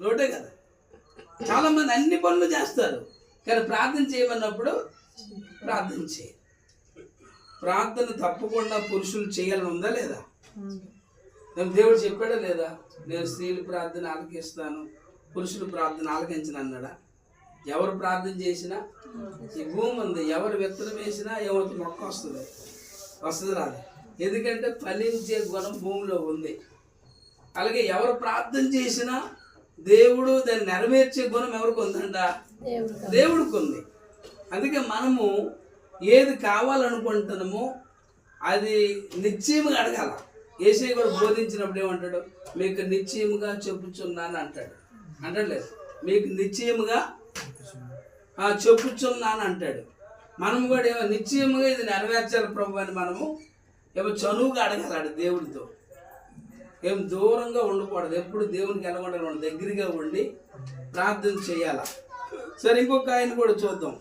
లోటే కదా. చాలా మంది అన్ని పనులు చేస్తారు కానీ ప్రార్థన చేయమన్నప్పుడు ప్రార్థన చేయ. ప్రార్థన తప్పకుండా పురుషులు చేయాలని ఉందా లేదా? నేను దేవుడు చెప్పాడా లేదా? నేను స్త్రీలు ప్రార్థన ఆలకిస్తాను పురుషులు ప్రార్థన ఆలకించను అన్నాడా ఎవరు ప్రార్థన చేసినా ఈ భూమి ఉంది ఎవరు విత్తనం వేసినా ఎవరికి మొక్క వస్తుంది. వస్తుంది రాదు. ఎందుకంటే ఫలించే గుణం భూమిలో ఉంది. అలాగే ఎవరు ప్రార్థన చేసినా దేవుడు దాన్ని నెరవేర్చే గుణం ఎవరికి ఉందంట? దేవుడికి ఉంది. అందుకే మనము ఏది కావాలనుకుంటున్నామో అది నిశ్చయముగా అడగాల. ఏసై కూడా బోధించినప్పుడు ఏమంటాడు? మీకు నిశ్చయముగా చెప్పుచున్నాను అంటాడు. అంటలేదు. మీకు నిశ్చయముగా ఆ, చెప్పుచున్నాను అంటాడు. మనం కూడా ఏమో నిశ్చయముగా ఇది నెరవేర్చాలి ప్రభు అని మనము ఏమో చనువుగా అడగాలి దేవుడితో. ఏం దూరంగా ఉండకూడదు ఎప్పుడు దేవునికి ఎలాగొండాలి దగ్గరగా ఉండి ప్రార్థన చేయాల? సరే ఇంకొక ఆయన కూడా చూద్దాం.